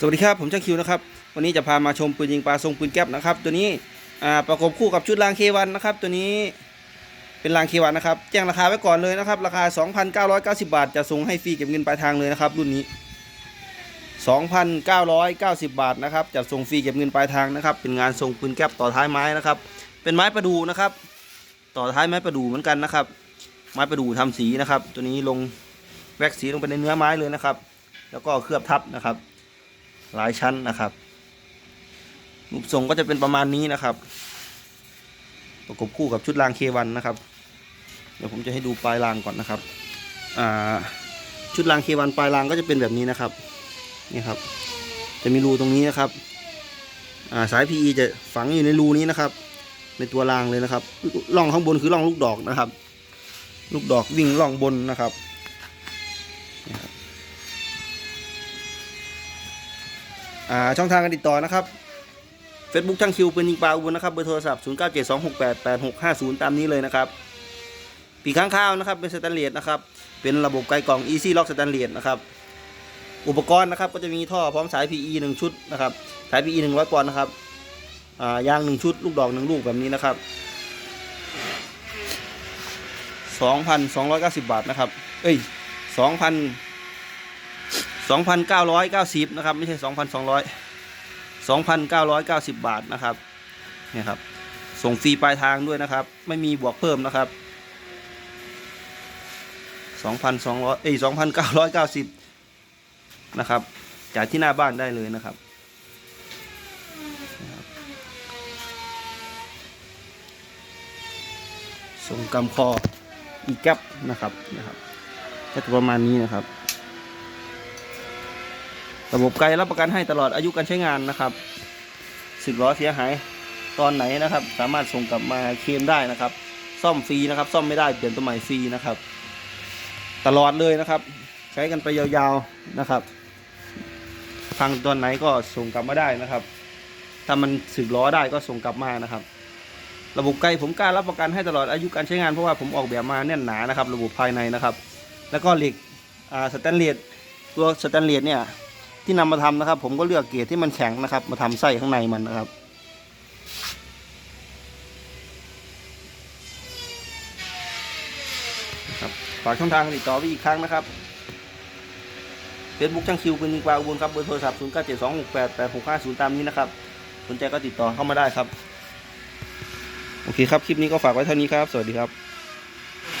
สวัสดีครับ ผมช่างคิวนะครับ วันนี้จะพามาชมปืนยิงปลาทรงปืนแก๊ปนะครับ ตัวนี้ประกบคู่กับชุดรางเควันนะครับ ตัวนี้เป็นรางเควันนะครับ แจ้งราคาไว้ก่อนเลยนะครับ ราคา 2,990 บาท จะส่งให้ฟรีเก็บเงินปลายทางเลยนะครับ รุ่นนี้ 2,990 บาทนะครับจะส่งฟรีเก็บเงินปลายทางนะครับ เป็นงานทรงปืนแก๊ปต่อท้ายไม้นะครับ เป็นไม้ประดูนะครับ ต่อท้ายไม้ประดูเหมือนกันนะครับ ไม้ประดูทำสีนะครับ ตัวนี้ลงแว็กสีลงไปในเนื้อไม้เลยนะครับ แล้วก็เคลือบทับนะครับ หลายชั้นนะครับรูปทรงก็จะเป็นประมาณนี้นะครับ ประกบคู่กับชุดรางเควันนะครับ เดี๋ยวผมจะให้ดูปลายรางก่อนนะครับชุดรางเควันปลายรางก็จะเป็นแบบนี้นะครับนี่ครับ จะมีรูตรงนี้นะครับาสาย PE จะฝังอยู่ในรูนี้นะครับ ในตัวรางเลยนะครับร่องข้างบนคือร่องลูกดอกนะครับ ลูกดอกวิ่งร่องบนนะครับ อ่า ช่องทางการติดต่อนะครับ Facebook ช่างคิวปืนยิงปลาอุบลนะครับเบอร์โทรศัพท์ 0 9 7 2 6 8 8 6 5 0 ตามนี้เลยนะครับปีข้างข้าวนะครับเป็นสแตนเลสนะครับเป็นระบบไกลกล่อง Easy Lock สแตนเลสนะครับอุปกรณ์นะครับก็จะมีท่อพร้อมสาย PE 1 ชุดนะครับสาย PE 100ปอนด์นะครับายาง 1 ชุด ลูกดอก 1 ลูกแบบนี้นะครับ 2,290 บาทนะครับ เอ้ย 2,000 2,990นะครับไม่ใช่ 2,200 2,990 บาทนะครับเนี่ยครับ ส่งฟรีปลายทางด้วยนะครับ ไม่มีบวกเพิ่มนะครับ2,200เอ้ย2,990นะครับจ่ายที่หน้าบ้านได้เลยนะครับ ส่งกำคออีแก๊ปนะครับนะครับก็จะประมาณนี้นะครับ ระบบไกลรับประกันให้ตลอดอายุการใช้งานนะครับสึกล้อเสียหายตอนไหนนะครับ สามารถส่งกลับมาเคลมได้นะครับ ซ่อมฟรีนะครับ ซ่อมไม่ได้เปลี่ยนตัวใหม่ฟรีนะครับ ตลอดเลยนะครับ ใช้กันไปยาวๆนะครับพังตอนไหนก็ส่งกลับมาได้นะครับ ถ้ามันสึกล้อได้ก็ส่งกลับมานะครับ ระบบไกลผมกล้ารับประกันให้ตลอดอายุการใช้งานเพราะว่าผมออกแบบมาแน่นหนานะครับ ระบบภายในนะครับ แล้วก็เหล็กอ่าสแตนเลสตัวสแตนเลสเนี่ย ที่นำมาทำนะครับ ผมก็เลือกเกรดที่มันแข็งนะครับ มาทำไส้ข้างในมันนะครับครับฝากช่องทางติดต่อไว้อีกครั้งนะครับเฟซบุ๊กช่างคิวปืนยิงปลาอุบลครับเบอร์โทรศัพท์0 9 7 2 6 8 8 6 5 0ตามนี้นะครับสนใจก็ติดต่อเข้ามาได้ครับ โอเคครับ คลิปนี้ก็ฝากไว้เท่านี้ครับ สวัสดีครับ